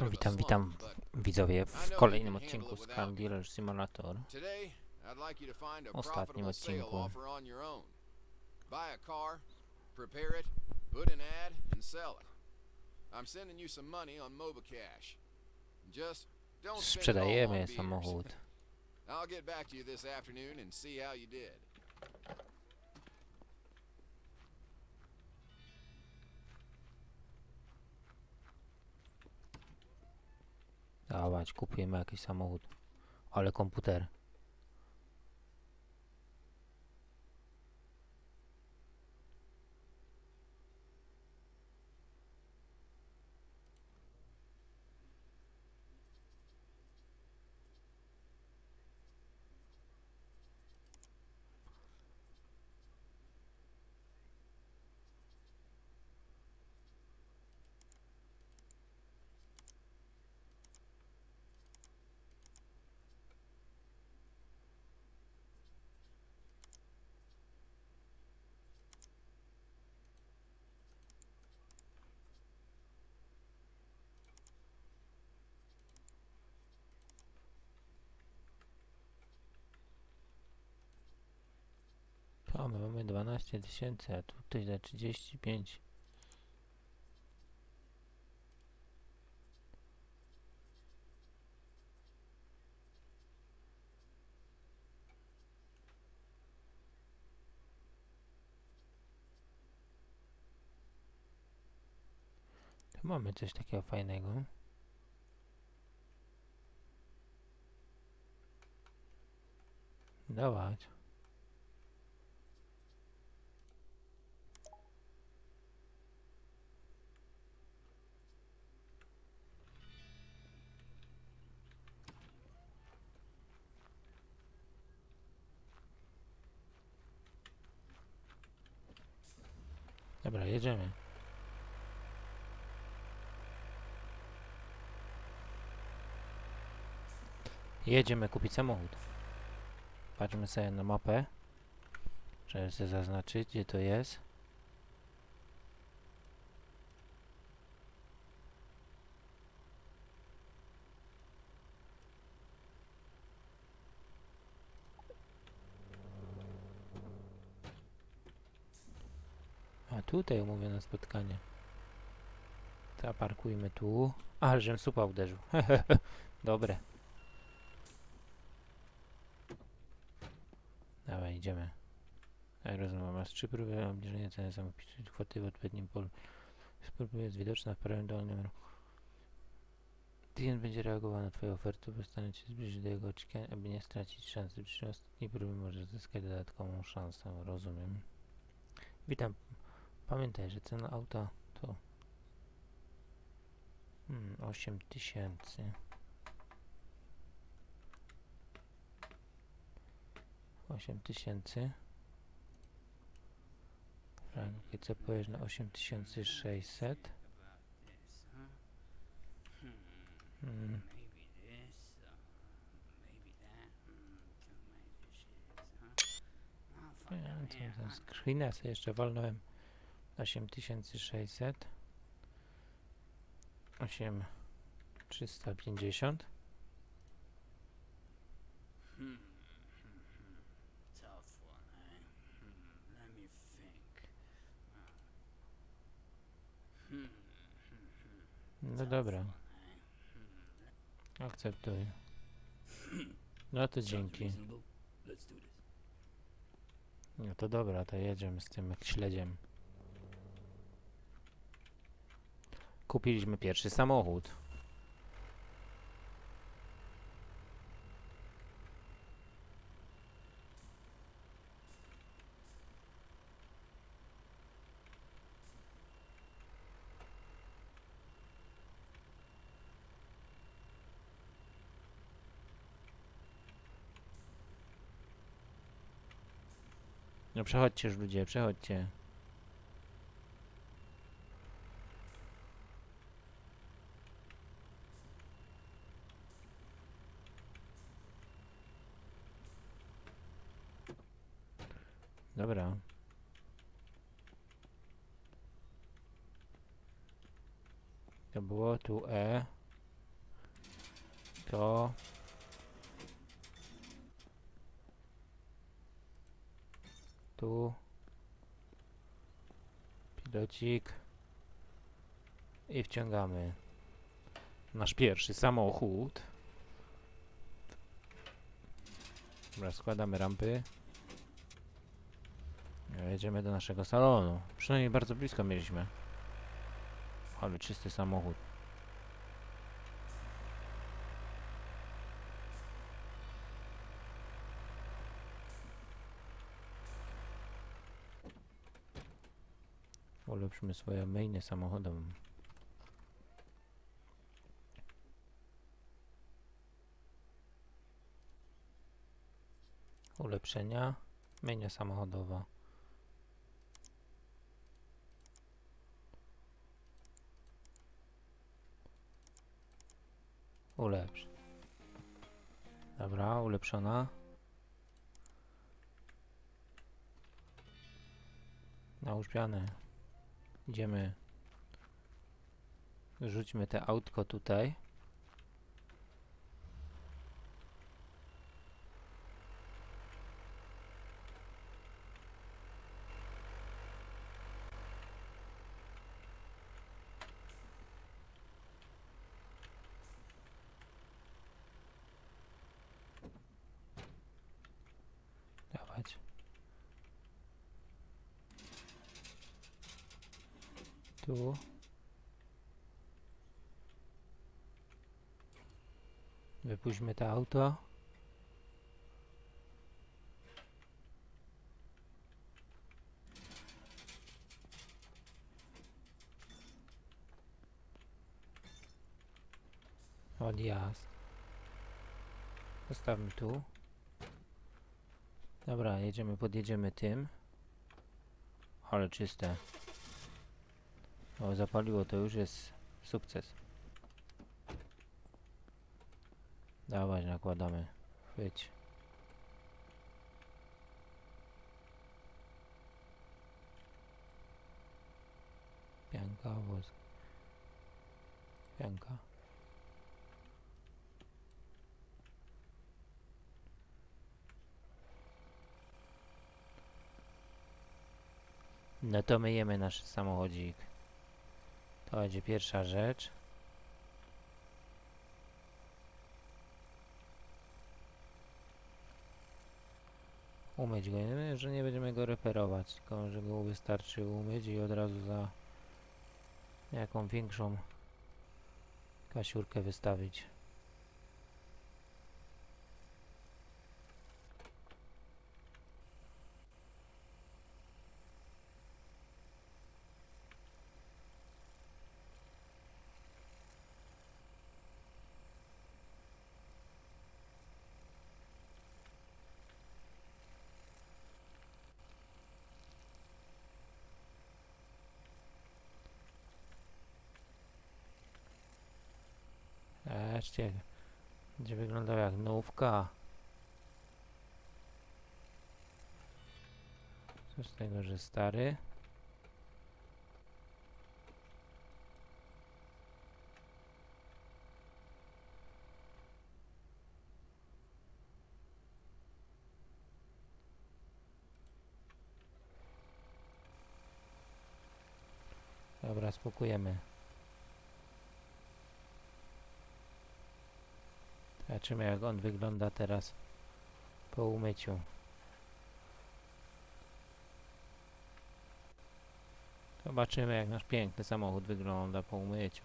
No, witam, witam widzowie w kolejnym odcinku z Car. Dealer Simulator. Ostatnim odcinku. Sprzedajemy samochód. I'll get back to you this afternoon and see how you did. Dawać, kupujemy jakiś samochód. Ale komputer. To my mamy 12 tysięcy, a tutaj za 35. Tu mamy coś takiego fajnego. Dawać. Dobra, jedziemy. Jedziemy kupić samochód. Patrzmy sobie na mapę, żeby sobie zaznaczyć, gdzie to jest. A tutaj umówione spotkanie. Zaparkujmy tu. Ale żem supa uderzył. Dobre. Dawaj, idziemy. Ja rozumiem, masz trzy próby obniżenia ceny samopisu kwoty w odpowiednim polu. Spróbuję jest widoczna w prawym dolnym rogu. Klient będzie reagował na Twoją ofertę, by stanie Cię zbliżyć do jego oczekiwań, aby nie stracić szansy. Przy ostatniej próbie możesz zyskać dodatkową szansę. Rozumiem. Witam. Pamiętaj, że cena auta to hmm, 8 tysięcy. 8 tysięcy. Franki, co powiesz na 8600? Hmm. Co ten screena sobie jeszcze walnąłem. 8600. 8350. Hmm. Tough one, eh? No dobra, akceptuję. No to dzięki. No to dobra, to jedziemy z tym śledziem. Kupiliśmy pierwszy samochód. No przechodźcie już ludzie, przechodźcie. Dobra. To było tu E. To. Tu. Pilocik. I wciągamy nasz pierwszy samochód. Dobra, składamy rampy. Jedziemy do naszego salonu. Przynajmniej bardzo blisko mieliśmy. Ale czysty samochód. Ulepszymy swoje mainy samochodem. Ulepszenia. Mainia samochodowa. Ulepsz. Dobra, ulepszona. Nałóż pianę. Idziemy. Rzućmy te autko tutaj. Dawać. Tu. Wypuśćmy to auto. Odjazd. Postawmy tu. Dobra, jedziemy, podjedziemy tym. Ale czyste. O, zapaliło, to już jest sukces. Dawaj, nakładamy. Chwyć. Pianka, wosk. Pianka. No to myjemy nasz samochodzik. To będzie pierwsza rzecz. Umyć go, nie, że nie będziemy go reperować, tylko że go wystarczy umyć i od razu za jaką większą kasiurkę wystawić. Zobaczcie, będzie wyglądał jak nówka. Co z tego, że stary? Dobra, spokujemy. Zobaczymy jak on wygląda teraz po umyciu. Zobaczymy jak nasz piękny samochód wygląda po umyciu.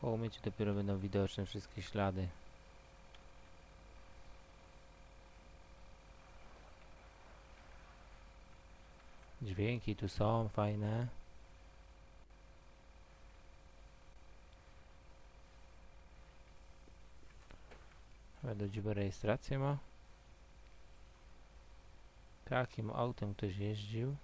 Po umyciu dopiero będą widoczne wszystkie ślady. Dźwięki tu są fajne. Według dziwę rejestrację ma. Takim autem ktoś jeździł.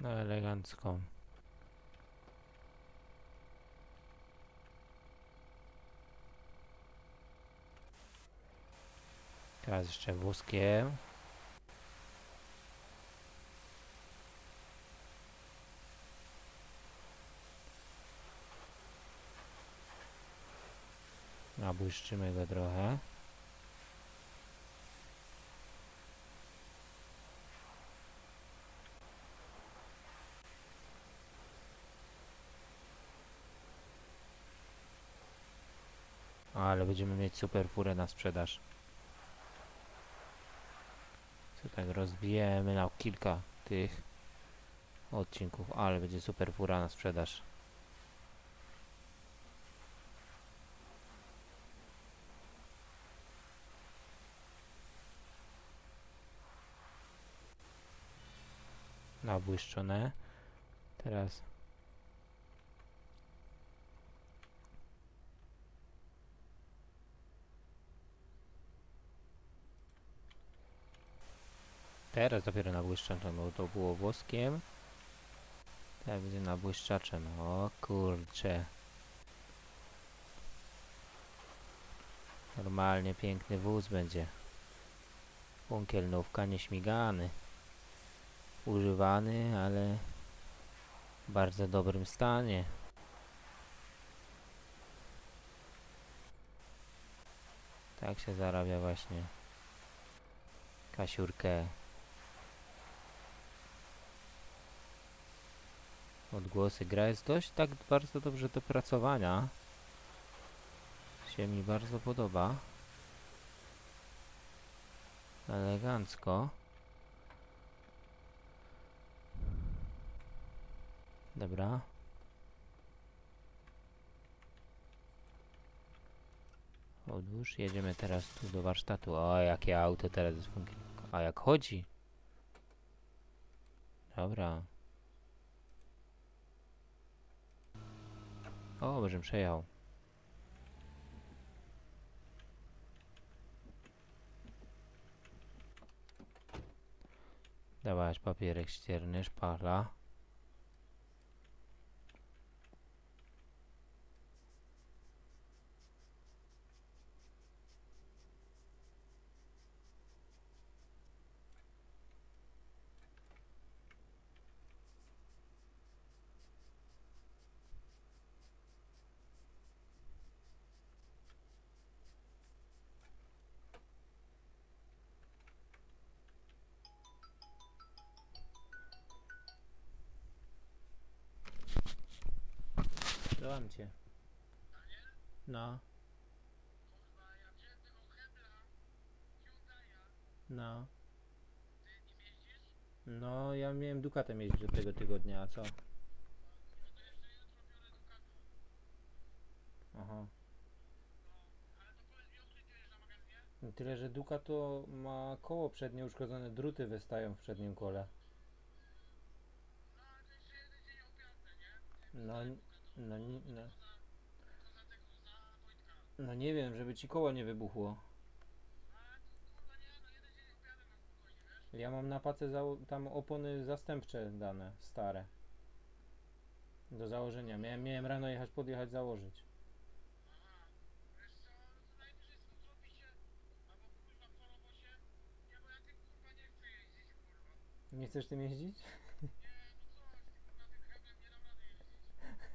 No, elegancką. Teraz jeszcze wózkiem. Nabłyszczymy go trochę. Ale będziemy mieć super furę na sprzedaż. Tak rozbijemy na kilka tych odcinków, ale będzie super fura na sprzedaż. Nabłyszczone. Teraz Teraz dopiero nabłyszczaczem, bo to było włoskiem. Teraz będzie nabłyszczaczem. O kurcze. Normalnie piękny wóz będzie. Bunkielnówka nieśmigany. Używany, ale w bardzo dobrym stanie. Tak się zarabia właśnie kasiurkę. Odgłosy. Gra jest dość tak bardzo dobrze dopracowana. Się mi bardzo podoba. Elegancko. Dobra. Odłóż. Jedziemy teraz tu do warsztatu. O, jakie auto teraz jest. A jak chodzi? Dobra. O, będę przejechał. Dawać papierek ścierny, szpala. Słucham cię. No. No. No, ja miałem Ducatem jeździć do tego tygodnia, a co? Aha. Tyle, że Ducato ma koło przednie uszkodzone, druty wystają w przednim kole. No, no, ni- no. No nie wiem, żeby ci koło nie wybuchło. Ja mam na pace tam opony zastępcze dane, stare. Do założenia. Miałem, miałem rano jechać, podjechać, założyć. Nie chcesz tym jeździć?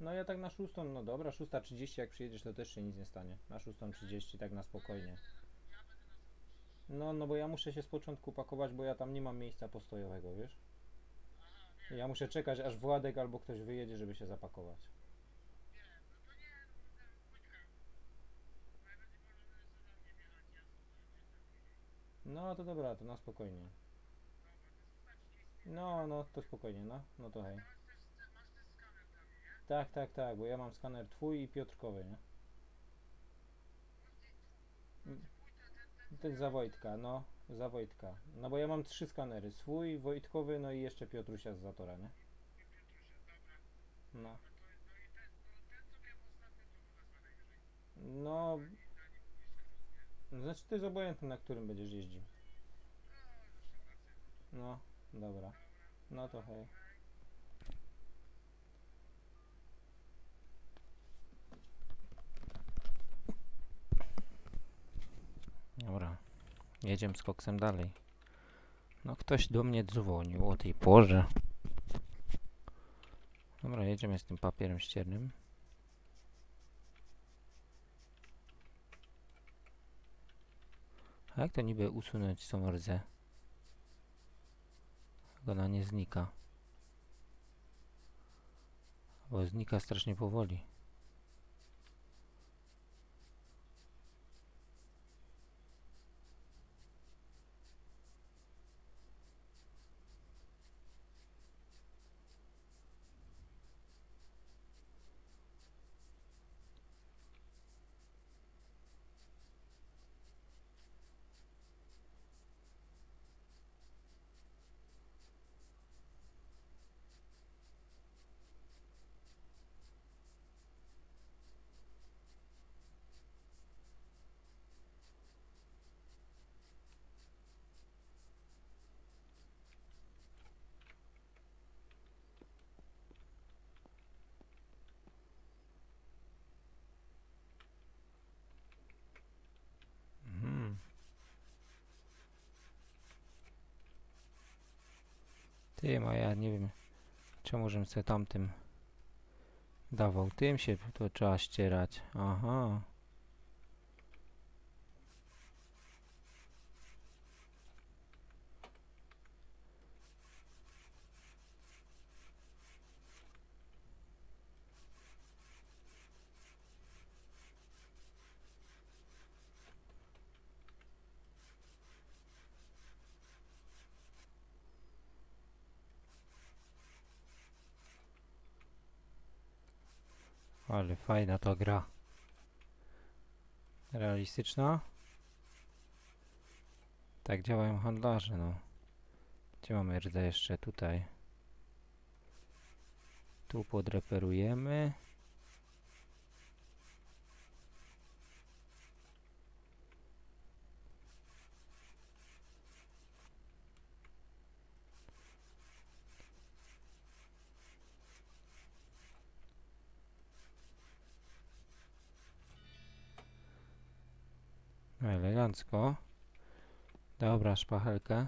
No ja tak na szóstą, no dobra, 6.30 jak przyjedziesz to też się nic nie stanie. Na 6.30 tak na spokojnie. No, no bo ja muszę się z początku pakować, bo ja tam nie mam miejsca postojowego, wiesz? Ja muszę czekać aż Władek albo ktoś wyjedzie, żeby się zapakować. No to dobra, to na spokojnie. No, no, to spokojnie, no. No to hej. Tak, tak, tak, bo ja mam skaner twój i Piotrkowy, nie? Ten za Wojtka, no, za Wojtka. No bo ja mam trzy skanery, swój, Wojtkowy, no i jeszcze Piotrusia z Zatora, nie? No. No, no znaczy to jest obojętne, na którym będziesz jeździł. No, dobra. No to hej. Dobra, jedziemy z koksem dalej. No ktoś do mnie dzwonił o tej porze. Dobra, jedziemy z tym papierem ściernym. A jak to niby usunąć tą rdzę? Ona nie znika. Bo znika strasznie powoli. Ty, a ja nie wiem, czemu żebym sobie tamtym dawał. Tym się to trzeba ścierać. Aha. Ale fajna to gra. Realistyczna. Tak działają handlarze, no. Gdzie mamy rdze jeszcze? Tutaj. Tu podreperujemy. Elegancko. Dobra, szpachelkę.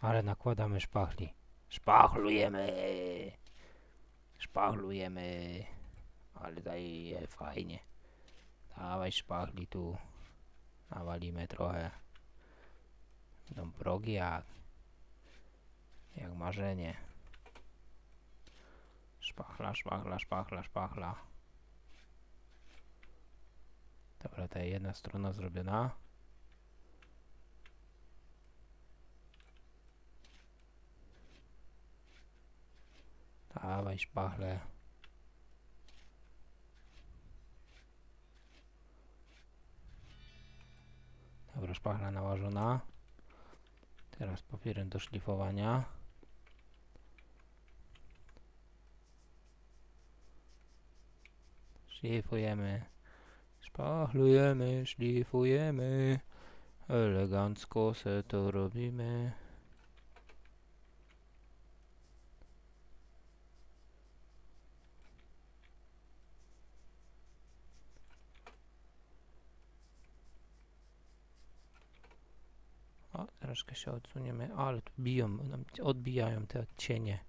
Ale nakładamy szpachli. Szpachlujemy! Szpachlujemy! Ale daje fajnie. Dawaj szpachli tu. Nawalimy trochę. Będą progi jak... Jak marzenie. Szpachla, szpachla, szpachla, szpachla. Dobra, ta jedna strona zrobiona. Dawaj szpachle. Dobra, szpachla nałożona. Teraz papierem do szlifowania. Szlifujemy. Szpachlujemy, szlifujemy. Elegancko se to robimy. O, troszkę się odsuniemy, ale tu biją, odbijają te cienie.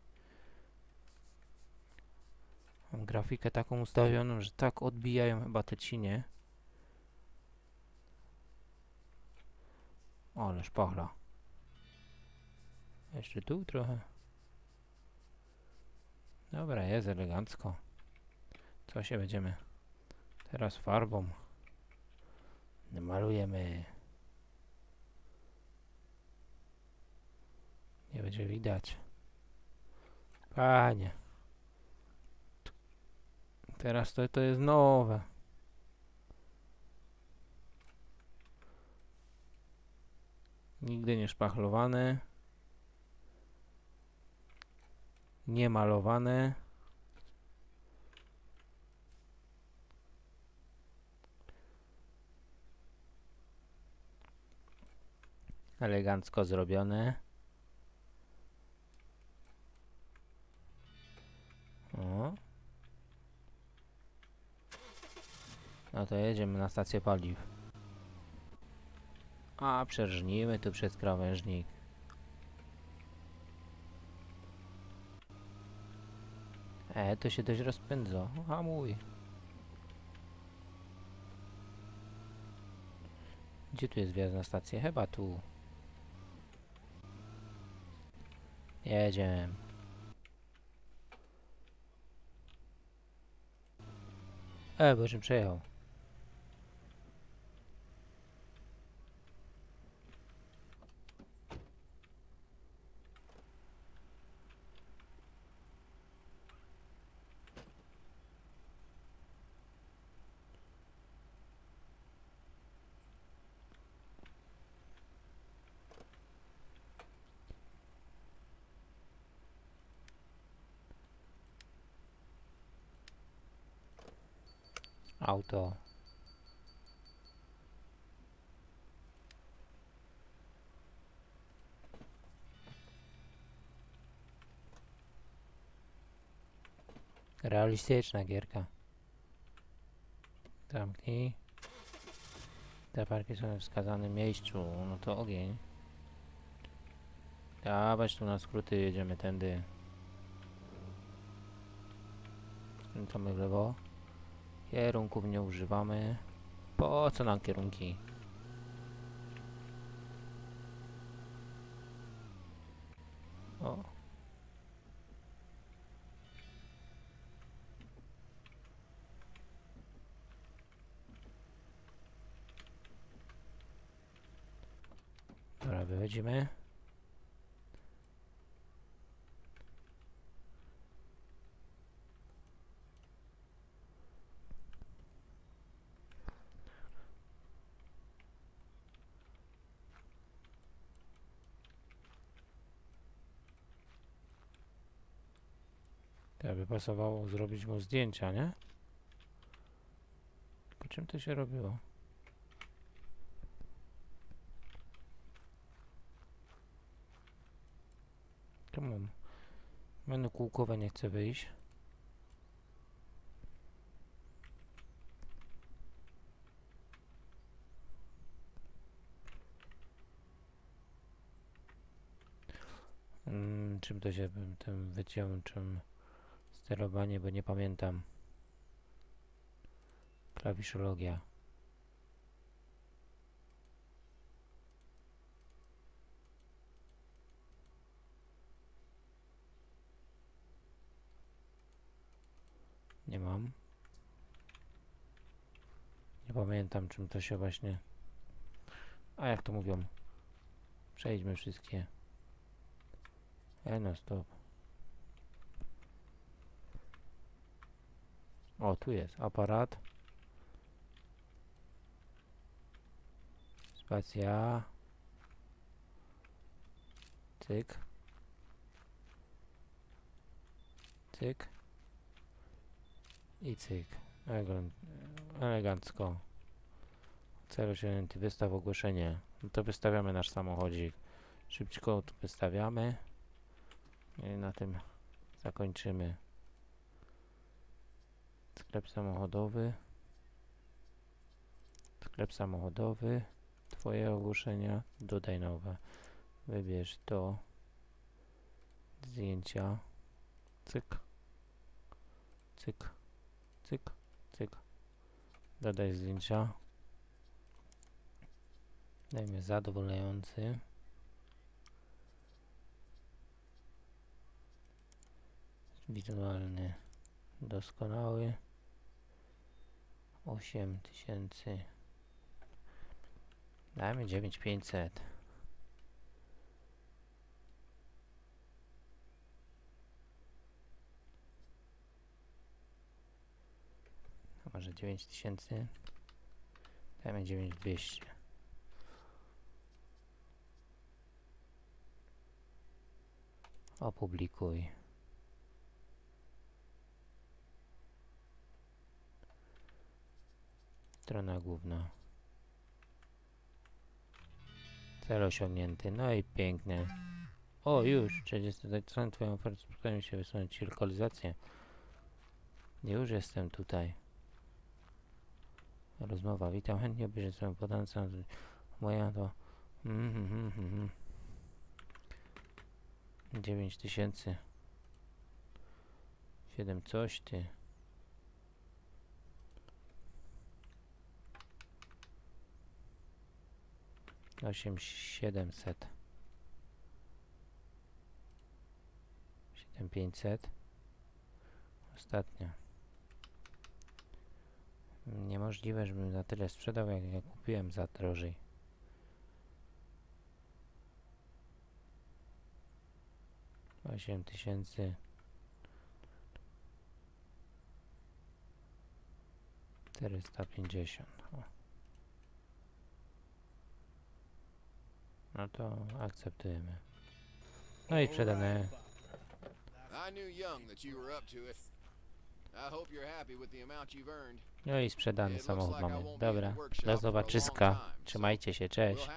Mam grafikę taką ustawioną, że tak odbijają chyba te cienie. Ale szpachla. Jeszcze tu trochę. Dobra, jest elegancko. Co się będziemy teraz farbą malujemy. Będzie widać. Panie. Teraz to, to jest nowe. Nigdy nie szpachlowane. Nie malowane. Elegancko zrobione. O. No to jedziemy na stację paliw. A, przerżnijmy tu przez krawężnik. E, to się dość rozpędza. A mój. Gdzie tu jest wjazd na stację? Chyba tu. Jedziemy. E, bo czym Auto. Realistyczna gierka. Zamknij. Te parki są we wskazanym miejscu. No to ogień. Dawać tu na skróty, jedziemy tędy. Skręcamy w lewo. Kierunków nie używamy. Po co nam kierunki? O. Dobra, wychodzimy. To by pasowało zrobić mu zdjęcia, nie? Po czym to się robiło? Tu mam. Menu kółkowe nie chce wyjść. Mm, czym to się tym wyciął, czym sterowanie, bo nie pamiętam. Klawiszologia. Nie mam. Nie pamiętam czym to się właśnie... A jak to mówią? Przejdźmy wszystkie. E no stop. O, tu jest aparat. Spacja. Cyk. Cyk. I cyk. Elegan- Elegancko. Cel osiągnięty. Wystaw ogłoszenie. No to wystawiamy nasz samochodzik. Szybciutko wystawiamy. I na tym zakończymy. Sklep samochodowy. Sklep samochodowy. Twoje ogłoszenia. Dodaj nowe. Wybierz to. Zdjęcia. Cyk. Cyk. Cyk. Cyk. Dodaj zdjęcia. Dajmy zadowalający. Wizualny doskonały. 8000. Dajmy 9500. A może 9000? Dajmy 9200. Opublikuj. Strona główna. Cel osiągnięty. No i pięknie. O, już! 30 stronę twoją ofertę spotkałem się wysunąć lokalizację. Już jestem tutaj. Rozmowa. Witam. Chętnie obejrzę swoją podancę. Moja to... Mhm, mhm, mhm. 9 tysięcy. 7 coś ty. Osiem siedemset. Siedem pięćset. Ostatnia. Niemożliwe, żebym za tyle sprzedał, jak ja kupiłem za drożej. Osiem tysięcy. Czterysta pięćdziesiąt. No to akceptujemy. No i sprzedane. No i sprzedany samochód mamy. Dobra, do zobaczyska. Trzymajcie się, cześć.